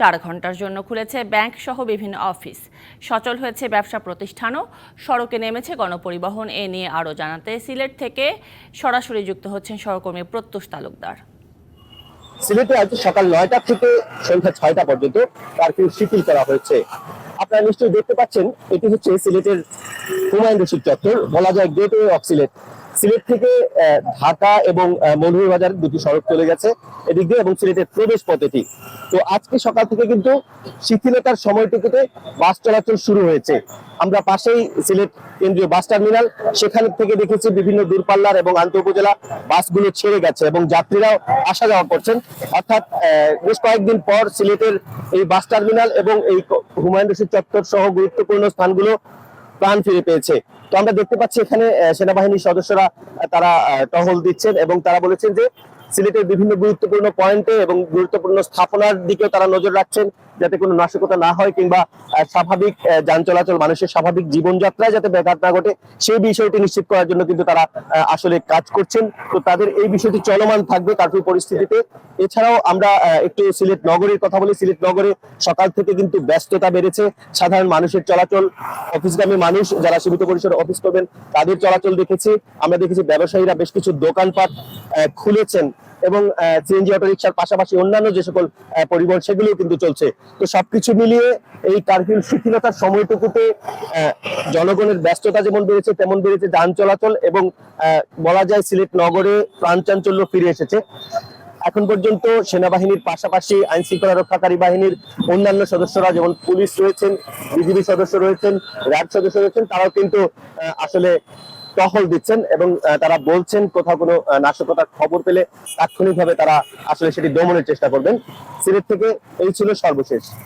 চার ঘণ্টার জন্য খুলেছে ব্যাংক সহ বিভিন্ন অফিস। সচল হয়েছে ব্যবসা প্রতিষ্ঠানও। সড়কে নেমেছে গণপরিবহন, এ নিয়ে আরও জানাতে সিলেট থেকে সরাসরি যুক্ত হচ্ছেন সহকর্মী প্রত্যুষ তালুকদার। সিলেটে আজ সকাল নয়টা থেকে সন্ধ্যা ছয়টা পর্যন্ত কারফিউ শিথিল করা হয়েছে। আপনারা নিশ্চয়ই দেখতে পাচ্ছেন, এটি হচ্ছে সিলেটের হুমায়ুন রশিদ চত্বর। বলা যায়, গেটওয়ে অফ সিলেট। সিলেট থেকে ঢাকা এবং মৌলভীবাজার দুটি সড়ক চলে গেছে এদিক দিয়ে এবং সিলেটের প্রবেশ পথ এটি তো আজকে সকাল থেকে কিন্তু শিথিলতার সময়টুকুতে বাস চলাচল শুরু হয়েছে। আমরা পাশেই সিলেট কেন্দ্রীয় বাস টার্মিনাল, সেখান থেকে দেখেছি বিভিন্ন দূরপাল্লার এবং আন্তঃ উপজেলা বাসগুলো ছেড়ে গেছে এবং যাত্রীরাও আসা যাওয়া করছেন। অর্থাৎ বেশ কয়েকদিন পর সিলেটের এই বাস টার্মিনাল এবং এই হুমায়ুন রশিদ চত্বর সহ গুরুত্বপূর্ণ স্থানগুলো প্রাণ ফিরে পেয়েছে। তো আমরা দেখতে পাচ্ছি এখানে সেনাবাহিনীর সদস্যরা তারা টহল দিচ্ছেন এবং তারা বলেছেন যে সিলেটের বিভিন্ন গুরুত্বপূর্ণ পয়েন্টে এবং গুরুত্বপূর্ণ স্থাপনার দিকেও তারা নজর রাখছেন। যাতে কোনো নাশকতা না হয় কিংবা স্বাভাবিক যান চলাচল, মানুষের স্বাভাবিক জীবনযাত্রায় যাতে ব্যাঘাত না ঘটে, সেই বিষয়টি নিশ্চিত করার জন্য কিন্তু তারা আসলে কাজ করছেন। তো তাদের এই বিষয়টি চলমান থাকবে কার্ফিউ পরিস্থিতিতে। এছাড়াও আমরা একটু সিলেট নগরের কথা বলি। সিলেট নগরে সকাল থেকে কিন্তু ব্যস্ততা বেড়েছে। সাধারণ মানুষের চলাচল, অফিসগামী মানুষ যারা সীমিত পরিসরে অফিস করবেন, তাদের চলাচল দেখেছি। আমরা দেখেছি ব্যবসায়ীরা বেশ কিছু দোকানপাট খুলেছেন। এবং সিএনজি অটো রিক্সার পাশাপাশি অন্যান্য যে সকল পরিবহন সেগুলো কিন্তু চলছে। তো সবকিছু মিলিয়ে এই কার্ফিউ শিথিলতার সময়টুকুতে জনগণের ব্যস্ততা যেমন বেড়েছে, তেমন বেড়েছে যান চলাচল এবং বলা যায় সিলেট নগরে প্রাণচাঞ্চল্য ফিরে এসেছে। এখন পর্যন্ত সেনাবাহিনীর পাশাপাশি আইন শৃঙ্খলা রক্ষাকারী বাহিনীর অন্যান্য সদস্যরা যেমন পুলিশ রয়েছেন, বিজিবি সদস্য রয়েছেন, র্যাব সদস্য রয়েছেন, তারাও কিন্তু আসলে টহল দিচ্ছেন এবং তারা বলছেন কোথাও কোনো নাশকতার খবর পেলে তাৎক্ষণিকভাবে তারা আসলে সেটি দমনের চেষ্টা করবেন। সিলেট থেকে এই ছিল সর্বশেষ।